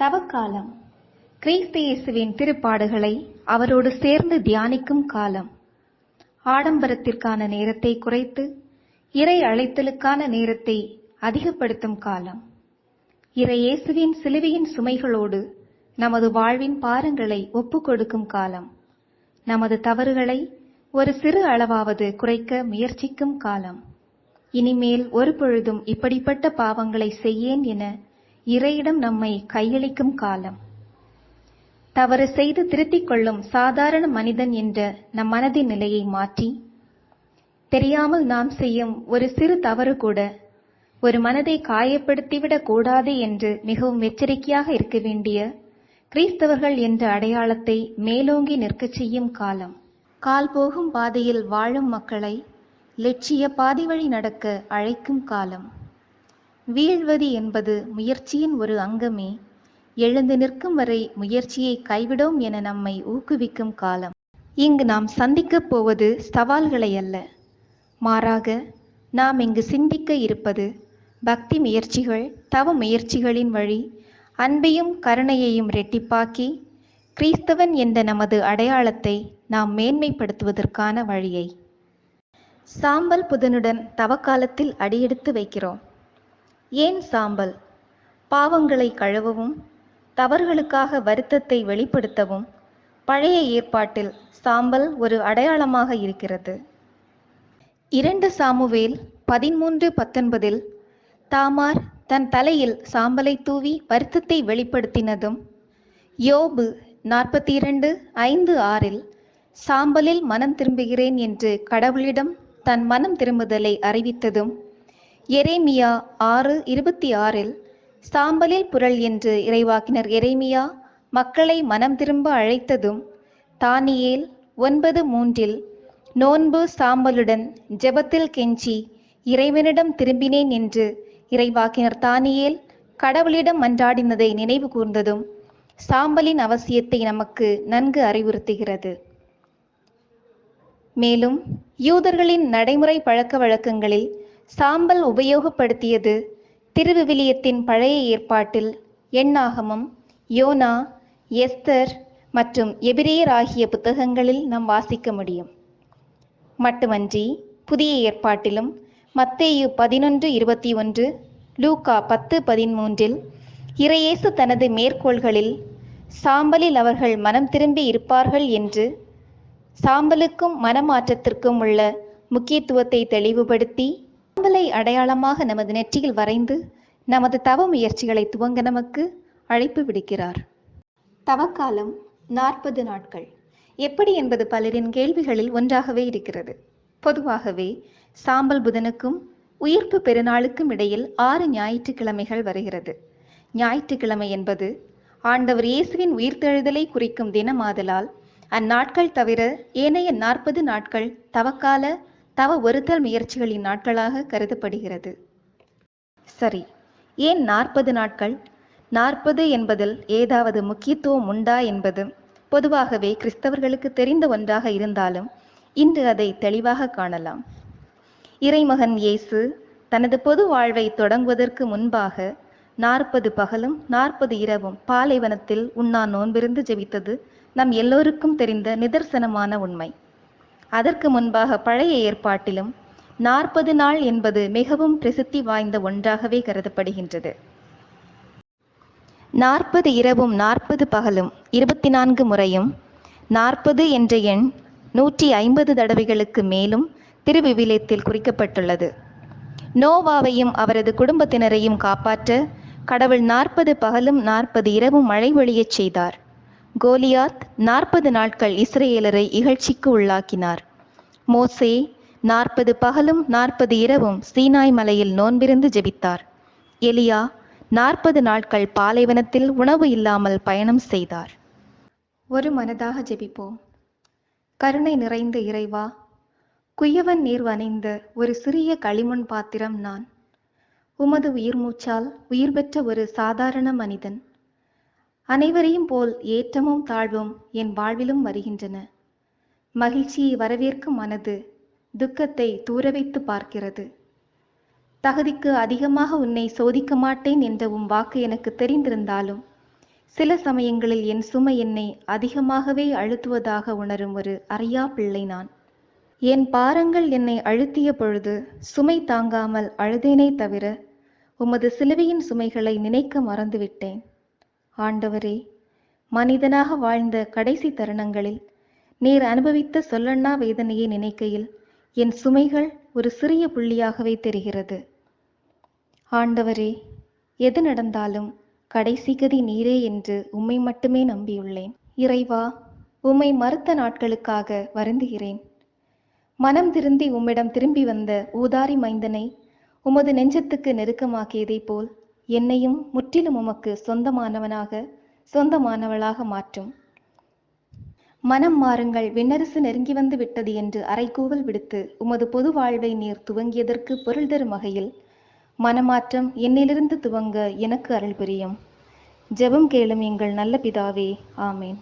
தவக்காலம். கிறிஸ்து இயேசுவின் திருப்பாடுகளை அவரோடு சேர்ந்து தியானிக்கும் காலம். ஆடம்பரத்திற்கான நேரத்தை குறைத்து இறை அழைத்தலுக்கான நேரத்தை அதிகப்படுத்தும் காலம். இறை இயேசுவின் சிலுவையின் சுமைகளோடு நமது வாழ்வின் பாரங்களை ஒப்புக் கொடுக்கும் காலம். நமது தவறுகளை ஒரு சிறு அளவாவது குறைக்க முயற்சிக்கும் காலம். இனிமேல் ஒரு பொழுதும் இப்படிப்பட்ட பாவங்களை செய்யேன் என இறையிடம் நம்மை கையளிக்கும் காலம். தவறு செய்து திருத்திக் கொள்ளும் சாதாரண மனிதன் என்ற நம் மனதின் நிலையை மாற்றி தெரியாமல் நாம் செய்யும் ஒரு சிறு தவறு கூட ஒரு மனதை காயப்படுத்திவிடக் கூடாது என்று மிகவும் எச்சரிக்கையாக இருக்க வேண்டிய கிறிஸ்தவர்கள் என்ற அடையாளத்தை மேலோங்கி நிற்கச் செய்யும் காலம். கால் போகும் பாதையில் வாழும் மக்களை லட்சிய பாதி வழி நடக்க அழைக்கும் காலம். வீழ்வது என்பது முயற்சியின் ஒரு அங்கமே. எழுந்து நிற்கும் வரை முயற்சியை கைவிடோம் என நம்மை ஊக்குவிக்கும் காலம். இங்கு நாம் சந்திக்கப் போவது சவால்களை அல்ல. மாறாக நாம் இங்கு சிந்திக்க இருப்பது பக்தி முயற்சிகள் தவ முயற்சிகளின் வழி அன்பையும் கருணையையும் ரெட்டிப்பாக்கி கிறிஸ்தவன் என்ற நமது அடையாளத்தை நாம் மேன்மைப்படுத்துவதற்கான வழியை. சாம்பல் புதனுடன் தவக்காலத்தில் அடியெடுத்து வைக்கிறோம். ஏன் சாம்பல்? பாவங்களை கழுவவும் தவறுகளுக்காக வருத்தத்தை வெளிப்படுத்தவும் பழைய ஏற்பாட்டில் சாம்பல் ஒரு அடையாளமாக இருக்கிறது. இரண்டு சாமுவேல் பதிமூன்று பத்தொன்பதில் தாமார் தன் தலையில் சாம்பலை தூவி வருத்தத்தை வெளிப்படுத்தினதும் யோபு நாற்பத்தி இரண்டு ஐந்து ஆறில் சாம்பலில் மனம் திரும்புகிறேன் என்று கடவுளிடம் தன் மனம் திரும்புதலை அறிவித்ததும் எரேமியா ஆறு இருபத்தி ஆறில் சாம்பலில் புரள் என்று இறைவாக்கினர் எரேமியா மக்களை மனம் திரும்ப அழைத்ததும் தானியேல் ஒன்பது மூன்றில் நோன்பு சாம்பலுடன் ஜெபத்தில் கெஞ்சி இறைவனிடம் திரும்பினேன் என்று இறைவாக்கினர் தானியேல் கடவுளிடம் மன்றாடினதை நினைவு கூர்ந்ததும் சாம்பலின் அவசியத்தை நமக்கு நன்கு அறிவுறுத்துகிறது. மேலும் யூதர்களின் நடைமுறை பழக்க வழக்கங்களில் சாம்பல் உபயோகப்படுத்தியது. திருவிவிலியத்தின் பழைய ஏற்பாட்டில் எண்ணாகமம் யோனா எஸ்தர் மற்றும் எபிரேயர் ஆகிய புத்தகங்களில் நாம் வாசிக்க முடியும். மட்டுமன்றி புதிய ஏற்பாட்டிலும் மத்தேயு பதினொன்று இருபத்தி ஒன்று லூகா பத்து பதிமூன்றில் இறையேசு தனது மேற்கோள்களில் சாம்பலில் அவர்கள் மனம் திரும்பி இருப்பார்கள் என்று சாம்பலுக்கும் மனமாற்றத்திற்கும் உள்ள முக்கியத்துவத்தை தெளிவுபடுத்தி அடையாளமாக நமது நெற்றியில் வரைந்து நமது தவ முயற்சிகளை துவங்க நமக்கு அழைப்பு விடுக்கிறார். தவக்காலம் நாற்பது நாட்கள். எப்படி என்பது பலரின் கேள்விகளில் ஒன்றாகவே இருக்கிறது. பொதுவாகவே சாம்பல் புதனுக்கும் உயிர்ப்பு பெருநாளுக்கும் இடையில் ஆறு ஞாயிற்றுக்கிழமைகள் வருகிறது. ஞாயிற்றுக்கிழமை என்பது ஆண்டவர் இயேசுவின் உயிர்த்தெழுதலை குறிக்கும் தினமாதலால் அந்நாட்கள் தவிர ஏனைய நாற்பது நாட்கள் தவக்கால தவ ஒருத்தல் முயற்சிகளின் நாட்களாக கருதப்படுகிறது. சரி ஏன் நாற்பது நாட்கள்? நாற்பது என்பதில் ஏதாவது முக்கியத்துவம் உண்டா என்பது பொதுவாகவே கிறிஸ்தவர்களுக்கு தெரிந்த ஒன்றாக இருந்தாலும் இன்று அதை தெளிவாக காணலாம். இறைமகன் இயேசு தனது பொது வாழ்வை தொடங்குவதற்கு முன்பாக நாற்பது பகலும் நாற்பது இரவும் பாலைவனத்தில் உண்ணா நோன்பிருந்து ஜெபித்தது நம் எல்லோருக்கும் தெரிந்த நிதர்சனமான உண்மை. அதற்கு முன்பாக பழைய ஏற்பாட்டிலும் நாற்பது நாள் என்பது மிகவும் பிரசித்தி வாய்ந்த ஒன்றாகவே கருதப்படுகின்றது. நாற்பது இரவும் நாற்பது பகலும் இருபத்தி நான்கு முறையும் நாற்பது என்ற எண் நூற்றி ஐம்பது தடவைகளுக்கு மேலும் திருவிவிலியத்தில் குறிக்கப்பட்டுள்ளது. நோவாவையும் அவரது குடும்பத்தினரையும் காப்பாற்ற கடவுள் நாற்பது பகலும் நாற்பது இரவும் மழை செய்தார். கோலியாத் நாற்பது நாட்கள் இஸ்ரேலரை இகழ்ச்சிக்கு உள்ளாக்கினார். மோசே நாற்பது பகலும் நாற்பது இரவும் சீனாய் மலையில் நோன்பிருந்து ஜெபித்தார். எலியா நாற்பது நாட்கள் பாலைவனத்தில் உணவு இல்லாமல் பயணம் செய்தார். ஒரு மனதாக ஜெபிப்போம். கருணை நிறைந்த இறைவா குயவன் நீர் வணைந்த ஒரு சிறிய களிமண் பாத்திரம் நான். உமது உயிர் மூச்சால் உயிர் பெற்ற ஒரு சாதாரண மனிதன். அனைவரையும் போல் ஏற்றமும் தாழ்வும் என் வாழ்விலும் வருகின்றன. மகிழ்ச்சியை வரவேற்கும் மனது துக்கத்தை தூர வைத்து பார்க்கிறது. தகுதிக்கு அதிகமாக உன்னை சோதிக்க மாட்டேன் என்ற உம் வாக்கு எனக்கு தெரிந்திருந்தாலும் சில சமயங்களில் என் சுமை என்னை அதிகமாகவே அழுத்துவதாக உணரும் ஒரு அறியா பிள்ளை நான். என் பாரங்கள் என்னை அழுத்திய பொழுது சுமை தாங்காமல் அழுதேனே தவிர உமது சிலுவையின் சுமைகளை நினைக்க மறந்துவிட்டேன். ஆண்டவரே மனிதனாக வாழ்ந்த கடைசி தருணங்களில் நீர் அனுபவித்த சொல்லண்ணா வேதனையை நினைக்கையில் என் சுமைகள் ஒரு சிறிய புள்ளியாகவே தெரிகிறது. ஆண்டவரே எது நடந்தாலும் கடைசி கதி நீரே என்று உம்மை மட்டுமே நம்பியுள்ளேன். இறைவா உம்மை மறுத்த நாட்களுக்காக வருந்துகிறேன். மனம் திருந்தி உம்மிடம் திரும்பி வந்த ஊதாரி மைந்தனை உமது நெஞ்சத்துக்கு நெருக்கமாக்கியதைப் போல் என்னையும் முற்றிலும் உமக்கு சொந்தமானவனாக சொந்தமானவளாக மாற்றும். மனம் மாறுங்கள் விண்ணரசு நெருங்கி வந்து விட்டது என்று அரைக்கூவல் விடுத்து உமது பொது வாழ்வை நீர் துவங்கியதற்கு பொருள் தரும் வகையில் மனமாற்றம் என்னிலிருந்து துவங்க எனக்கு அருள் புரியும். ஜெபம் கேளும் எங்கள் நல்ல பிதாவே ஆமேன்.